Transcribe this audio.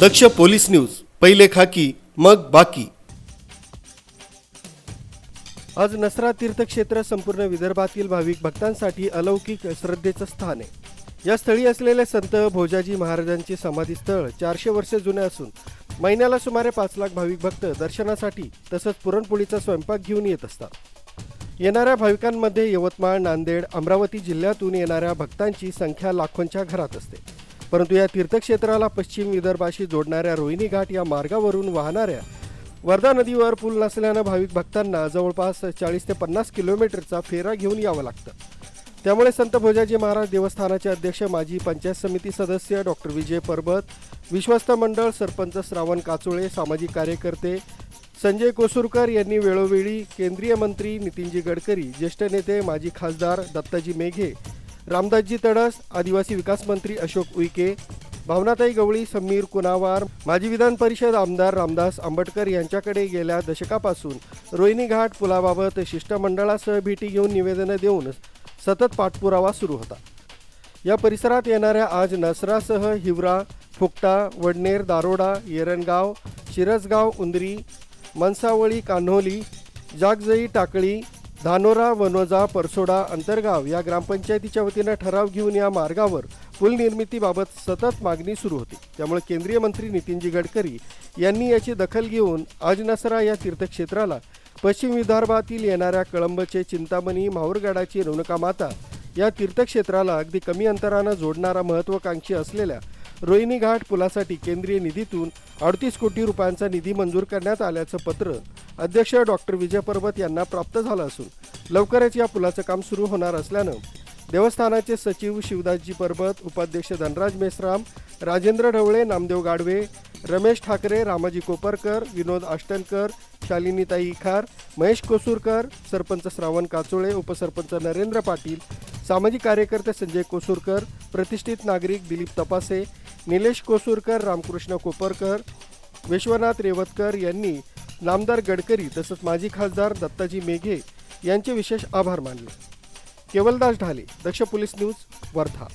दक्ष police news पहिले खाकी मग बाकी. आज नसरा तीर्थक्षेत्र संपूर्ण विदर्भातील भाविक भक्तांसाठी अलौकिक श्रद्धेचं स्थान आहे. या स्थळी असलेले संत भोजाजी महाराजांचे समाधीस्थळ चारशे वर्षे जुने असून महिन्याला सुमारे पाच लाख भाविक भक्त दर्शनासाठी तसंच पुरणपोळीचा स्वयंपाक घेऊन येत असतात. येणाऱ्या भाविकांमध्ये यवतमाळ नांदेड अमरावती जिल्ह्यातून येणाऱ्या भक्तांची संख्या लाखोंच्या घरात असते. परंतु या तीर्थक्षेत्राला पश्चिम विदर्भाशी जोडणाऱ्या रोहिणी घाट या मार्गावरून वाहणाऱ्या वर्धा नदीवर पूल नसल्यानं भाविक भक्तांना जवळपास चाळीस ते पन्नास किलोमीटरचा फेरा घेऊन यावं लागतं. त्यामुळे संत भोजाजी महाराज देवस्थानाचे अध्यक्ष माजी पंचायत समिती सदस्य डॉक्टर विजय परबत विश्वस्त मंडळ सरपंच श्रावण काचोळे सामाजिक कार्यकर्ते संजय कोसुरकर यांनी वेळोवेळी केंद्रीय मंत्री नितीनजी गडकरी ज्येष्ठ नेते माजी खासदार दत्ताजी मेघे रामदासजी तडस आदिवासी विकास मंत्री अशोक उईके भावनाताई गवळी समीर कुनावार माजी विधान परिषद आमदार रामदास आंबटकर यांच्याकडे गेल्या दशकापासून रोहिणी घाट पुलाबाबत शिष्टमंडळासह भेटी घेऊन निवेदनं देऊन सतत पाठपुरावा सुरू होता. या परिसरात येणाऱ्या आज नसरासह हिवरा फुकटा वडनेर दारोडा येरणगाव शिरसगाव उंदरी मनसावळी कान्होली जागजई टाकळी धानोरा वनोजा परसोडा अंतरगाव या ग्रामपंचायतीच्या वतीनं ठराव घेऊन या मार्गावर पूल निर्मितीबाबत सतत मागणी सुरू होती. त्यामुळे केंद्रीय मंत्री नितीनजी गडकरी यांनी याची दखल घेऊन अजनसरा या तीर्थक्षेत्राला पश्चिम विदर्भातील येणाऱ्या कळंबचे चिंतामणी माहूरगडाची रेणुका माता या तीर्थक्षेत्राला अगदी कमी अंतरानं जोडणारा महत्त्वाकांक्षी असलेल्या रोहिणी घाट पुलासाठी केंद्रीय निधीतून अडतीस कोटी रुपयांचा निधी मंजूर करण्यात आल्याचं पत्र अध्यक्ष डॉक्टर विजय पर्वत यांना प्राप्त झालं असून लवकरच या पुलाचं काम सुरू होणार असल्यानं देवस्थानाचे सचिव शिवदासजी पर्वत उपाध्यक्ष धनराज मेश्राम राजेंद्र ढवळे नामदेव गाडवे रमेश ठाकरे रामाजी कोपरकर विनोद आष्टनकर शालिनीताई इखार महेश कोसूरकर सरपंच श्रावण काचोळे उपसरपंच नरेंद्र पाटील सामाजिक कार्यकर्ते संजय कोसूरकर प्रतिष्ठित नागरिक दिलीप तपासे निलेश कोसूरकर रामकृष्ण कोपरकर विश्वनाथ रेवतकर यांनी नामदार गडकरी तसंच माजी खासदार दत्ताजी मेघे यांचे विशेष आभार मानले. Kevaldas Dhale Daksh police news Wardha.